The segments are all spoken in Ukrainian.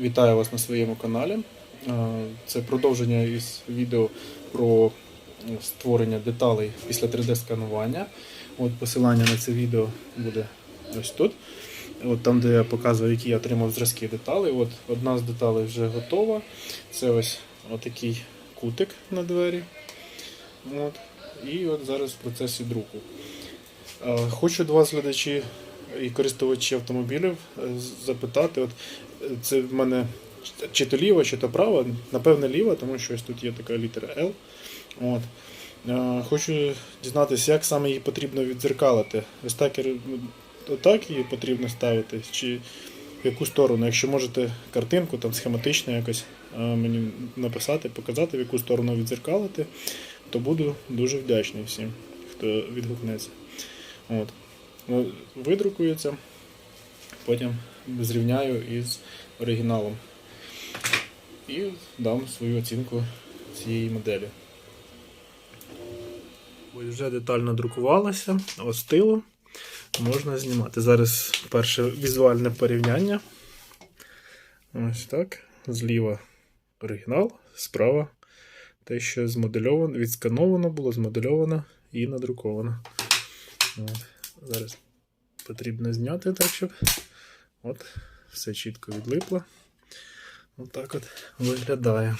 Вітаю вас на своєму каналі. Е, Це продовження із відео про створення деталей після 3D-сканування. От посилання на це відео буде ось тут. От там, де я показую, які я отримав зразки деталей. От одна з деталей вже готова. Це ось отакий кутик на двері. От. І от зараз в процесі друку. Е, Хочу до вас, глядачі і користувачі автомобілів, е, запитати, от е, це в мене чи то ліва, чи то права. Напевне, ліва, тому що ось тут є така літера L. От. Е, Хочу дізнатися, як саме її потрібно віддзеркалити. Ось так, її потрібно ставити, чи в яку сторону. Якщо можете картинку там схематично якось мені написати, показати, в яку сторону віддзеркалити, то буду дуже вдячний всім, хто відгукнеться. От. Ну, Видрукується, потім зрівняю із оригіналом. І дам свою оцінку цієї моделі. Ось вже детально друкувалося, остило. Можна знімати. Зараз перше візуальне порівняння. Ось так. Зліва оригінал, справа те, що змодельовано, відскановано було, змодельовано і надруковано. От. Зараз потрібно зняти так, щоб от, все чітко відлипло. Отак от виглядає.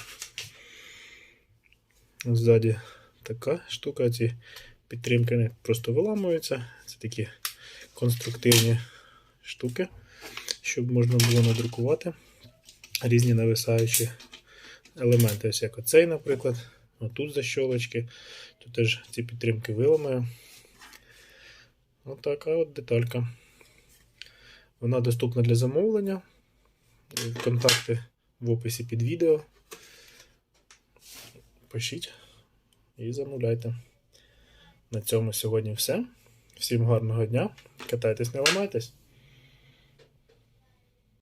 Ззаді така штука, ці підтримки не просто виламуються. Це такі конструктивні штуки, щоб можна було надрукувати різні нависаючі елементи. Ось як оцей, наприклад. Отут защолочки. Тут теж ці підтримки виламаю. Отака от деталька. Вона доступна для замовлення. Контакти в описі під відео. Пишіть і замовляйте. На цьому сьогодні все. Всім гарного дня. Катайтесь, не ламайтесь.